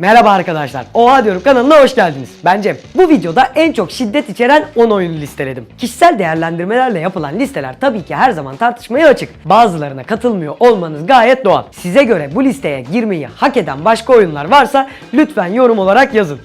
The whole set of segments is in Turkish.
Merhaba arkadaşlar. Oha diyorum kanalına hoş geldiniz. Ben Cem. Bu videoda en çok şiddet içeren 10 oyunu listeledim. Kişisel değerlendirmelerle yapılan listeler tabii ki her zaman tartışmaya açık. Bazılarına katılmıyor olmanız gayet doğal. Size göre bu listeye girmeyi hak eden başka oyunlar varsa lütfen yorum olarak yazın.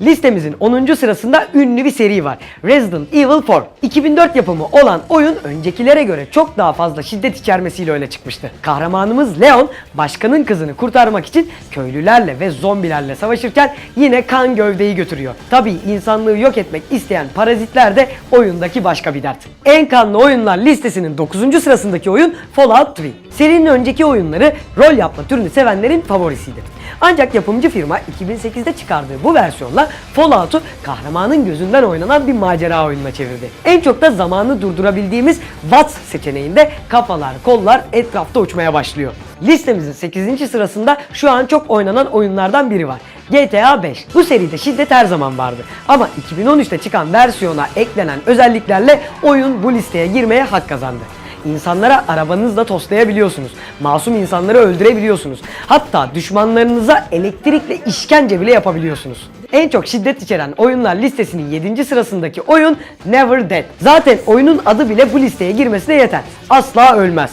Listemizin 10. sırasında ünlü bir seri var. Resident Evil 4. 2004 yapımı olan oyun öncekilere göre çok daha fazla şiddet içermesiyle öne çıkmıştı. Kahramanımız Leon, başkanın kızını kurtarmak için köylülerle ve zombilerle savaşırken yine kan gövdeyi götürüyor. Tabii insanlığı yok etmek isteyen parazitler de oyundaki başka bir dert. En kanlı oyunlar listesinin 9. sırasındaki oyun Fallout 3. Serinin önceki oyunları rol yapma türünü sevenlerin favorisiydi. Ancak yapımcı firma 2008'de çıkardığı bu versiyonla Fallout'u kahramanın gözünden oynanan bir macera oyununa çevirdi. En çok da zamanı durdurabildiğimiz Watts seçeneğinde kafalar, kollar etrafta uçmaya başlıyor. Listemizin 8. sırasında şu an çok oynanan oyunlardan biri var. GTA 5. Bu seride şiddet her zaman vardı. Ama 2013'te çıkan versiyona eklenen özelliklerle oyun bu listeye girmeye hak kazandı. İnsanlara arabanızla toslayabiliyorsunuz. Masum insanları öldürebiliyorsunuz. Hatta düşmanlarınıza elektrikle işkence bile yapabiliyorsunuz. En çok şiddet içeren oyunlar listesinin 7. sırasındaki oyun Never Dead. Zaten oyunun adı bile bu listeye girmesine yeter. Asla ölmez.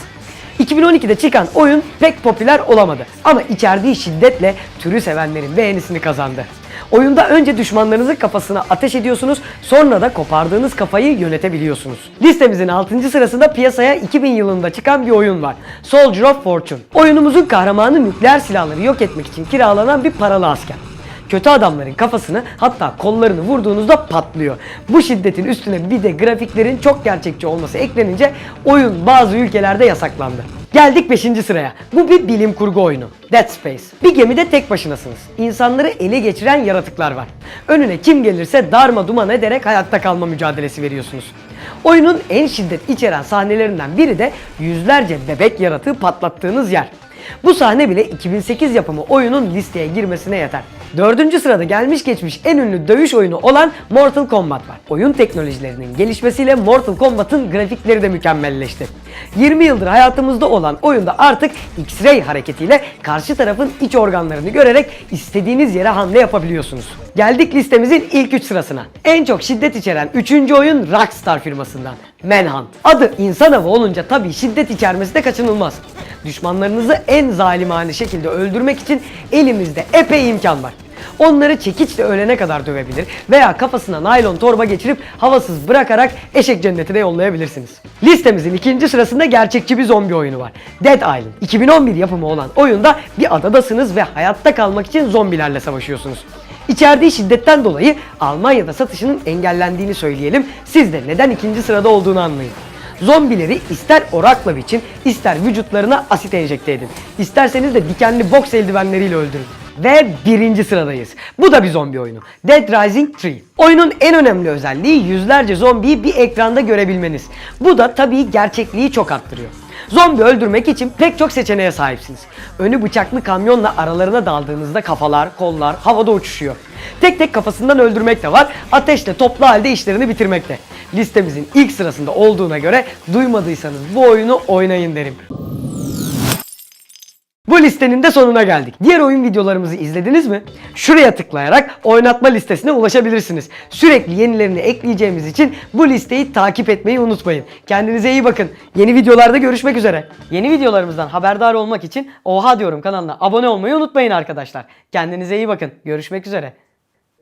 2012'de çıkan oyun pek popüler olamadı ama içerdiği şiddetle türü sevenlerin beğenisini kazandı. Oyunda önce düşmanlarınızın kafasına ateş ediyorsunuz, sonra da kopardığınız kafayı yönetebiliyorsunuz. Listemizin 6. sırasında piyasaya 2000 yılında çıkan bir oyun var. Soldier of Fortune. Oyunumuzun kahramanı nükleer silahları yok etmek için kiralanan bir paralı asker kötü adamların kafasını hatta kollarını vurduğunuzda patlıyor. Bu şiddetin üstüne bir de grafiklerin çok gerçekçi olması eklenince oyun bazı ülkelerde yasaklandı. Geldik 5. sıraya. Bu bir bilim kurgu oyunu. Dead Space. Bir gemide tek başınasınız. İnsanları ele geçiren yaratıklar var. Önüne kim gelirse darma duman ederek hayatta kalma mücadelesi veriyorsunuz. Oyunun en şiddet içeren sahnelerinden biri de yüzlerce bebek yaratığı patlattığınız yer. Bu sahne bile 2008 yapımı oyunun listeye girmesine yeter. Dördüncü sırada gelmiş geçmiş en ünlü dövüş oyunu olan Mortal Kombat var. Oyun teknolojilerinin gelişmesiyle Mortal Kombat'ın grafikleri de mükemmelleşti. 20 yıldır hayatımızda olan oyunda artık X-Ray hareketiyle karşı tarafın iç organlarını görerek istediğiniz yere hamle yapabiliyorsunuz. Geldik listemizin ilk 3 sırasına. En çok şiddet içeren 3. oyun Rockstar firmasından. Manhunt. Adı insan avı olunca tabii şiddet içermesi de kaçınılmaz. Düşmanlarınızı en zalimane şekilde öldürmek için elimizde epey imkan var. Onları çekiçle ölene kadar dövebilir veya kafasına naylon torba geçirip havasız bırakarak eşek cennetine yollayabilirsiniz. Listemizin ikinci sırasında gerçekçi bir zombi oyunu var. Dead Island. 2011 yapımı olan oyunda bir adadasınız ve hayatta kalmak için zombilerle savaşıyorsunuz. İçerdiği şiddetten dolayı Almanya'da satışının engellendiğini söyleyelim. Siz de neden ikinci sırada olduğunu anlayın. Zombileri ister orakla biçin, ister vücutlarına asit enjekte edin. İsterseniz de dikenli boks eldivenleriyle öldürün. Ve birinci sıradayız. Bu da bir zombi oyunu. Dead Rising 3. Oyunun en önemli özelliği yüzlerce zombiyi bir ekranda görebilmeniz. Bu da tabii gerçekliği çok arttırıyor. Zombi öldürmek için pek çok seçeneğe sahipsiniz. Önü bıçaklı kamyonla aralarına daldığınızda kafalar, kollar havada uçuşuyor. Tek tek kafasından öldürmek de var, ateşle toplu halde işlerini bitirmek de. Listemizin ilk sırasında olduğuna göre duymadıysanız bu oyunu oynayın derim. Bu listenin de sonuna geldik. Diğer oyun videolarımızı izlediniz mi? Şuraya tıklayarak oynatma listesine ulaşabilirsiniz. Sürekli yenilerini ekleyeceğimiz için bu listeyi takip etmeyi unutmayın. Kendinize iyi bakın. Yeni videolarda görüşmek üzere. Yeni videolarımızdan haberdar olmak için Oha diyorum kanalına abone olmayı unutmayın arkadaşlar. Kendinize iyi bakın. Görüşmek üzere.